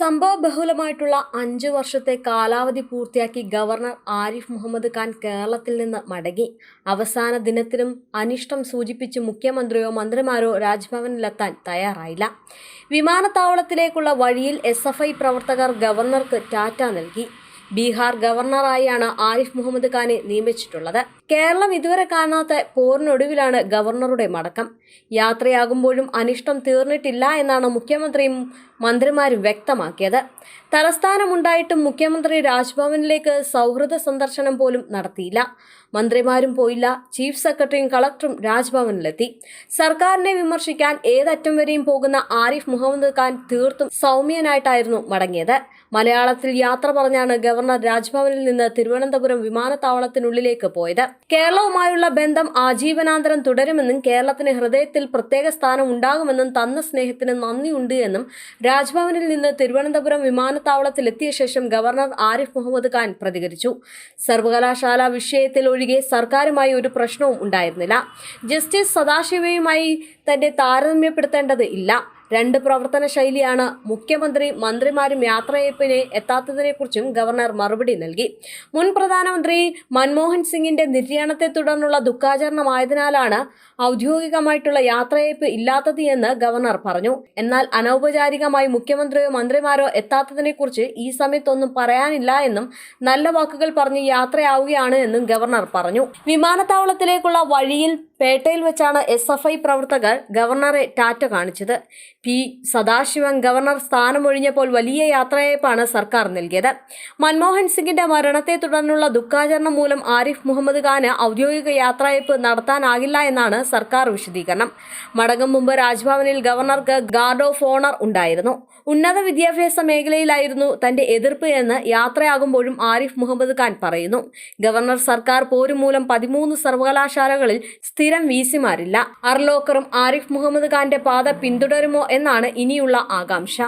സംഭവ ബഹുലമായിട്ടുള്ള അഞ്ചു വർഷത്തെ കാലാവധി പൂർത്തിയാക്കി ഗവർണർ ആരിഫ് മുഹമ്മദ് ഖാൻ കേരളത്തിൽ നിന്ന് മടങ്ങി. അവസാന ദിനത്തിലും അനിഷ്ടം സൂചിപ്പിച്ച് മുഖ്യമന്ത്രിയോ മന്ത്രിമാരോ രാജ്ഭവനിലെത്താൻ തയ്യാറായില്ല. വിമാനത്താവളത്തിലേക്കുള്ള വഴിയിൽ എസ് പ്രവർത്തകർ ഗവർണർക്ക് ടാറ്റ നൽകി. ബീഹാർ ഗവർണറായാണ് ആരിഫ് മുഹമ്മദ് ഖാനെ നിയമിച്ചിട്ടുള്ളത്. കേരളം ഇതുവരെ കാണാത്ത പോറിനൊടുവിലാണ് ഗവർണറുടെ മടക്കം. യാത്രയാകുമ്പോഴും അനിഷ്ടം തീർന്നിട്ടില്ല എന്നാണ് മുഖ്യമന്ത്രിയും മന്ത്രിമാരും വ്യക്തമാക്കിയത്. തലസ്ഥാനമുണ്ടായിട്ടും മുഖ്യമന്ത്രി രാജ്ഭവനിലേക്ക് സൗഹൃദ സന്ദർശനം പോലും നടത്തിയില്ല. മന്ത്രിമാരും പോയില്ല ചീഫ് സെക്രട്ടറിയും കളക്ടറും രാജ്ഭവനിലെത്തി. സർക്കാരിനെ വിമർശിക്കാൻ ഏതറ്റം വരെയും പോകുന്ന ആരിഫ് മുഹമ്മദ് ഖാൻ തീർത്തും സൗമ്യനായിട്ടായിരുന്നു മടങ്ങിയത്. മലയാളത്തിൽ യാത്ര പറഞ്ഞാണ് ഗവർണർ രാജ്ഭവനിൽ നിന്ന് തിരുവനന്തപുരം വിമാനത്താവളത്തിനുള്ളിലേക്ക് പോയത്. കേരളവുമായുള്ള ബന്ധം ആജീവനാന്തരം തുടരുമെന്നും കേരളത്തിന് ഹൃദയത്തിൽ പ്രത്യേക സ്ഥാനം ഉണ്ടാകുമെന്നും തന്ന സ്നേഹത്തിന് നന്ദിയുണ്ട് എന്നും രാജ്ഭവനിൽ നിന്ന് തിരുവനന്തപുരം വിമാനത്താവളത്തിലെത്തിയ ശേഷം ഗവർണർ ആരിഫ് മുഹമ്മദ് ഖാൻ പ്രതികരിച്ചു. സർവകലാശാല വിഷയത്തിൽ ഒഴികെ സർക്കാരുമായി ഒരു പ്രശ്നവും ഉണ്ടായിരുന്നില്ല. ജസ്റ്റിസ് സദാശിവയുമായി തന്നെ താരതമ്യപ്പെടുത്തേണ്ടത് ഇല്ല. രണ്ട് പ്രവർത്തന ശൈലിയാണ് മുഖ്യമന്ത്രി മന്ത്രിമാരും യാത്രയപ്പിനെ എത്താത്തതിനെക്കുറിച്ചും ഗവർണർ മറുപടി നൽകി. മുൻ പ്രധാനമന്ത്രി മൻമോഹൻ സിംഗിന്റെ നിര്യാണത്തെ തുടർന്നുള്ള ദുഃഖാചരണമായതിനാലാണ് ഔദ്യോഗികമായിട്ടുള്ള യാത്രയപ്പ് ഇല്ലാത്തത് എന്ന് ഗവർണർ പറഞ്ഞു. എന്നാൽ അനൗപചാരികമായി മുഖ്യമന്ത്രിയോ മന്ത്രിമാരോ എത്താത്തതിനെക്കുറിച്ച് ഈ സമയത്തൊന്നും പറയാനില്ല എന്നും നല്ല വാക്കുകൾ പറഞ്ഞ് യാത്രയാവുകയാണ് എന്നും ഗവർണർ പറഞ്ഞു. വിമാനത്താവളത്തിലേക്കുള്ള വഴിയിൽ പേട്ടയിൽ വെച്ചാണ് എസ് എഫ് ഐ പ്രവർത്തകർ ഗവർണറെ ടാറ്റ കാണിച്ചത്. പി സദാശിവൻ ഗവർണർ സ്ഥാനമൊഴിഞ്ഞപ്പോൾ വലിയ യാത്രയയപ്പാണ് സർക്കാർ നൽകിയത്. മൻമോഹൻ സിംഗിന്റെ മരണത്തെ തുടർന്നുള്ള ദുഃഖാചരണം മൂലം ആരിഫ് മുഹമ്മദ് ഖാന് ഔദ്യോഗിക യാത്രയയപ്പ് നടത്താനാകില്ല എന്നാണ് സർക്കാർ വിശദീകരണം. മടങ്ങും മുമ്പ് രാജ്ഭവനിൽ ഗവർണർക്ക് ഗാർഡ് ഓഫ് ഓണർ ഉണ്ടായിരുന്നു. ഉന്നത വിദ്യാഭ്യാസ മേഖലയിലായിരുന്നു തന്റെ എതിർപ്പ് എന്ന് യാത്രയാകുമ്പോഴും ആരിഫ് മുഹമ്മദ് ഖാൻ പറയുന്നു. ഗവർണർ സർക്കാർ പോരും മൂലം പതിമൂന്ന് സർവകലാശാലകളിൽ സ്ഥിരം വീസിമാരില്ല അർലോക്കറും ആരിഫ് മുഹമ്മദ് ഖാന്റെ പാത പിന്തുടരുമോ എന്നാണ് ഇനിയുള്ള ആകാംക്ഷ.